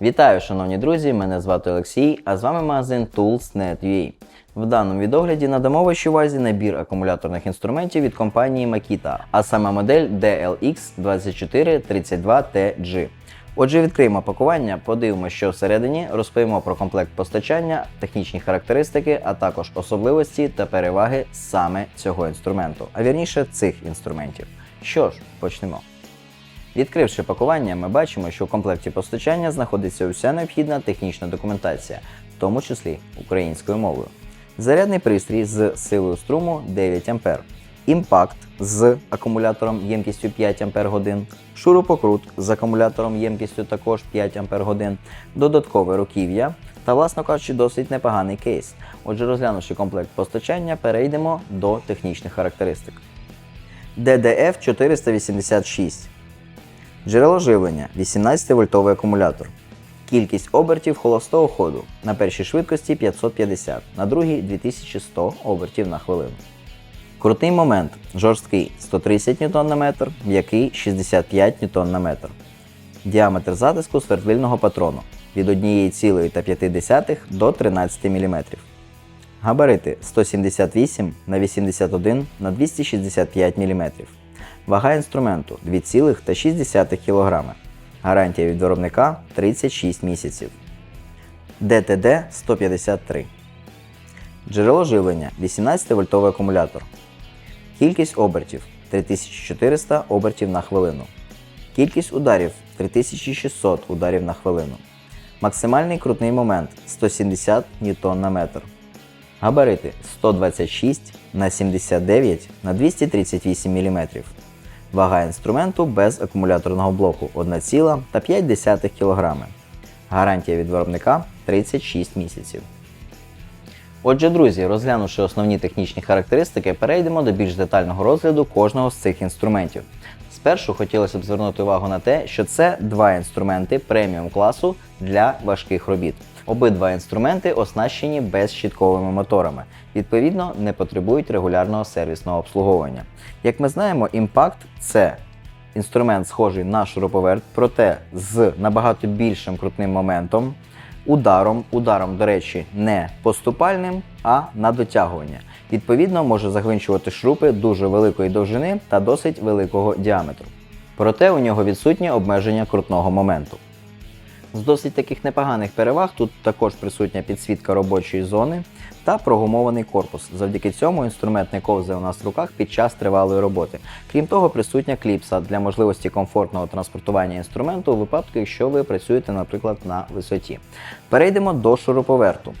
Вітаю, шановні друзі! Мене звати Олексій, а з вами магазин Tools.net.ua. В даному відогляді надамо вашій увазі набір акумуляторних інструментів від компанії Makita, а саме модель DLX2432TG. Отже, відкриємо пакування, подивимося, що всередині, розповімо про комплект постачання, технічні характеристики, а також особливості та переваги саме цього інструменту, а вірніше цих інструментів. Що ж, почнемо. Відкривши пакування, ми бачимо, що в комплекті постачання знаходиться уся необхідна технічна документація, в тому числі українською мовою. Зарядний пристрій з силою струму 9 А, імпакт з акумулятором ємкістю 5 Ах, шурупокрут з акумулятором ємкістю також 5 Ах, додаткове руків'я та, власно кажучи, досить непоганий кейс. Отже, розглянувши комплект постачання, перейдемо до технічних характеристик. DDF 486 Джерело живлення 18-вольтовий акумулятор. Кількість обертів холостого ходу на першій швидкості 550, на другій 2100 обертів на хвилину. Крутий момент жорсткий 130 Нм м'який 65 Нм. Діаметр затиску свердлильного патрону від 1,5 до 13 мм. Габарити 178 на 81 на 265 мм. Вага інструменту 2,6 кг. Гарантія від виробника 36 місяців. ДТД 153. Джерело живлення 18-вольтовий акумулятор. Кількість обертів 3400 обертів на хвилину. Кількість ударів 3600 ударів на хвилину. Максимальний крутний момент 170 Нм на метр. Габарити 126 на 79 на 238 мм. Вага інструменту без акумуляторного блоку 1,5 кг. Гарантія від виробника 36 місяців. Отже, друзі, розглянувши основні технічні характеристики, перейдемо до більш детального розгляду кожного з цих інструментів. Спершу хотілося б звернути увагу на те, що це два інструменти преміум класу для важких робіт. Обидва інструменти оснащені безщітковими моторами, відповідно, не потребують регулярного сервісного обслуговування. Як ми знаємо, імпакт це інструмент схожий на шуруповерт, проте з набагато більшим крутним моментом, ударом, ударом, до речі, не поступальним, а на дотягування. Відповідно, може загвинчувати шрупи дуже великої довжини та досить великого діаметру. Проте у нього відсутнє обмеження крутного моменту. З досить таких непоганих переваг тут також присутня підсвітка робочої зони та прогумований корпус. Завдяки цьому інструмент не ковзає у нас в руках під час тривалої роботи. Крім того, присутня кліпса для можливості комфортного транспортування інструменту у випадку, якщо ви працюєте, наприклад, на висоті. Перейдемо до шуруповерту.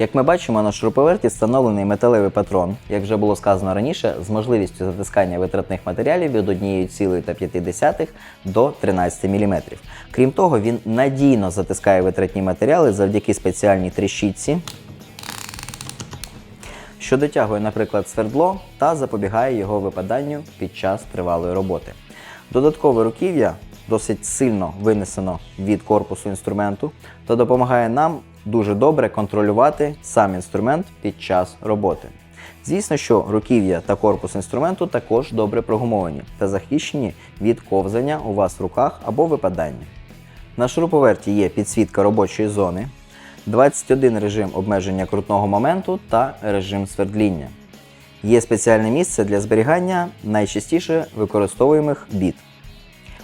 Як ми бачимо, на шуруповерті встановлений металевий патрон, як вже було сказано раніше, з можливістю затискання витратних матеріалів від 1,5 до 13 мм. Крім того, він надійно затискає витратні матеріали завдяки спеціальній тріщітці, що дотягує, наприклад, свердло та запобігає його випаданню під час тривалої роботи. Додаткове руків'я досить сильно винесено від корпусу інструменту та допомагає нам дуже добре контролювати сам інструмент під час роботи. Звісно, що руків'я та корпус інструменту також добре прогумовані та захищені від ковзання у вас в руках або випадання. На шуруповерті є підсвітка робочої зони, 21 режим обмеження крутного моменту та режим свердління. Є спеціальне місце для зберігання найчастіше використовуємих біт.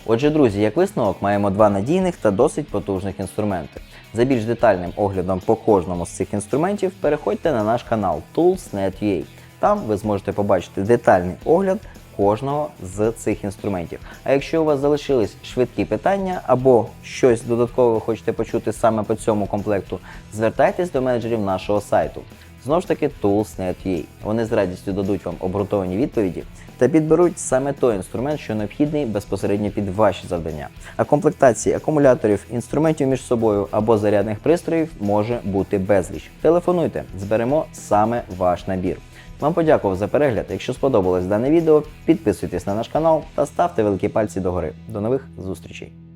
Отже, друзі, як висновок, маємо два надійних та досить потужних інструменти. За більш детальним оглядом по кожному з цих інструментів переходьте на наш канал Tools.net.ua. Там ви зможете побачити детальний огляд кожного з цих інструментів. А якщо у вас залишились швидкі питання або щось додаткове ви хочете почути саме по цьому комплекту, звертайтесь до менеджерів нашого сайту. Знову ж таки, Tools.net.ua. Вони з радістю дадуть вам обґрунтовані відповіді та підберуть саме той інструмент, що необхідний безпосередньо під ваші завдання. А комплектації акумуляторів, інструментів між собою або зарядних пристроїв може бути безліч. Телефонуйте, зберемо саме ваш набір. Вам подякував за перегляд. Якщо сподобалось дане відео, підписуйтесь на наш канал та ставте великі пальці догори. До нових зустрічей!